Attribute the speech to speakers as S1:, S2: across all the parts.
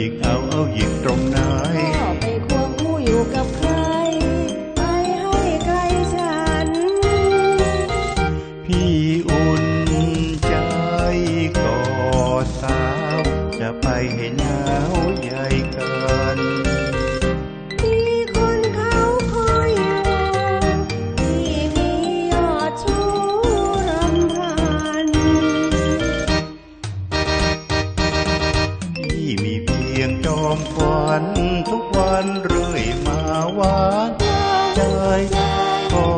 S1: ห
S2: ยิ
S1: กเอาเอาหยิกตรงไหน
S2: ก็ไปควงคู่อยู่กับใคร ไปให้ใครฉัน
S1: พี่อุ่นใจก่อสาว จะไปให้หนาวใหญ่กัน จอมขวัญทุกวันเรื่อยมาหวานใจขอ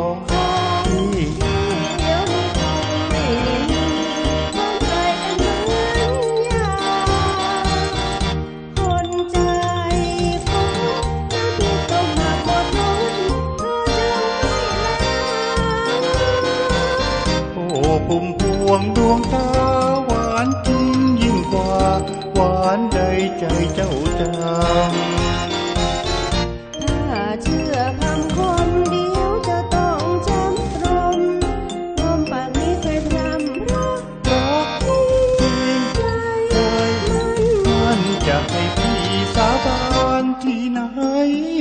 S1: พี่
S2: เดียวนี้คงไม่เห็นคนใจกันเหมือนยาคนใจฟ้าน้ต้องมาหมดหมดเธอใจเลย
S1: โอ้ผมพวงดวงตาหวานจ
S2: ถ้าเชื่อคำคนเดียวจะต้องจำตรมลมปากนี้เคยพรำรักบอกที่ใจมัน
S1: มันจะให้พี่สาบานที่ไหน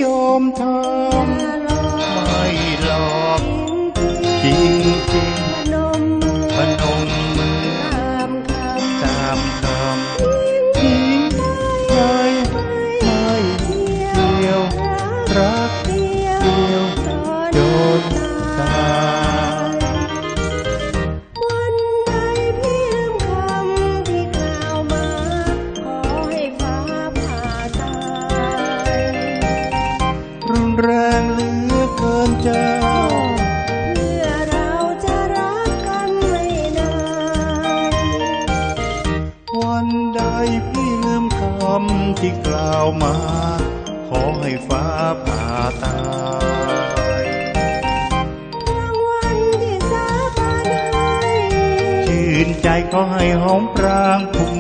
S1: ยอมท
S2: อย่าหลอำ
S1: รุนแรงเหลือเกินเจ้า
S2: เพื่อเราจะรักกันไม่นาน
S1: วันใดพี่ลืมคำที่กล่าวมา ขอให้ฟ้าผ่าตาย
S2: รางวัลที่สาบานให้
S1: ชื่นใจขอให้หอมปรางพุ่ม